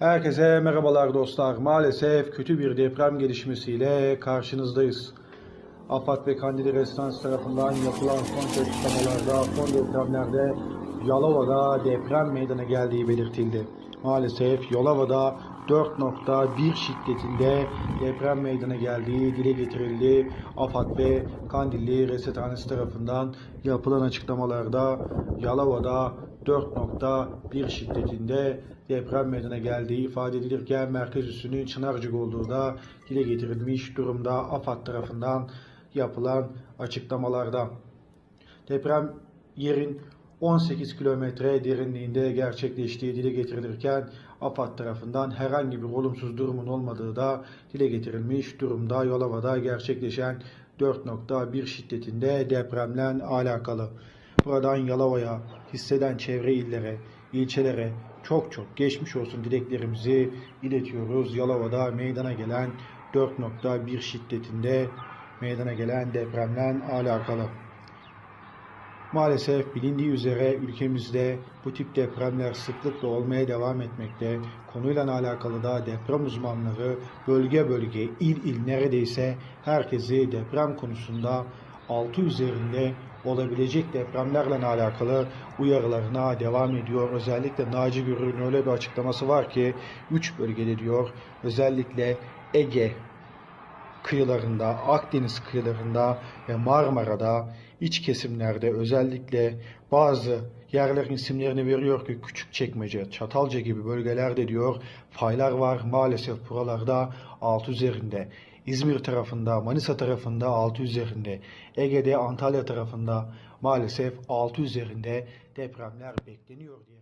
Herkese merhabalar dostlar. Maalesef kötü bir deprem gelişmesiyle karşınızdayız. AFAD ve Kandili Restans tarafından yapılan son açıklamalarda son depremlerde Yalova'da deprem meydana geldiği belirtildi. Maalesef Yalova'da 4.1 şiddetinde deprem meydana geldiği dile getirildi. AFAD ve Kandilli Resethanesi tarafından yapılan açıklamalarda Yalova'da 4.1 şiddetinde deprem meydana geldiği ifade edilirken merkez üssünün Çınarcık olduğu da dile getirilmiş durumda AFAD tarafından yapılan açıklamalarda. Deprem yerin 18 kilometre derinliğinde gerçekleştiği dile getirilirken AFAD tarafından herhangi bir olumsuz durumun olmadığı da dile getirilmiş durumda Yolova'da gerçekleşen 4.1 şiddetinde depremle alakalı. Buradan Yalova'ya, hisseden çevre illere, ilçelere çok çok geçmiş olsun dileklerimizi iletiyoruz. Yalova'da meydana gelen 4.1 şiddetinde meydana gelen depremle alakalı. Maalesef bilindiği üzere ülkemizde bu tip depremler sıklıkla olmaya devam etmekte. Konuyla alakalı da deprem uzmanları bölge bölge, il il neredeyse herkesi deprem konusunda 6 üzerinde olabilecek depremlerle alakalı uyarılarına devam ediyor. Özellikle Naci Görür'ün öyle bir açıklaması var ki 3 bölgede diyor özellikle Ege, kıyılarında, Akdeniz kıyılarında ve Marmara'da iç kesimlerde özellikle bazı yerlerin isimlerini veriyor ki Küçükçekmece, Çatalca gibi bölgelerde diyor faylar var. Maalesef buralarda 6 üzerinde. İzmir tarafında, Manisa tarafında 6 üzerinde. Ege'de, Antalya tarafında maalesef 6 üzerinde depremler bekleniyor diye.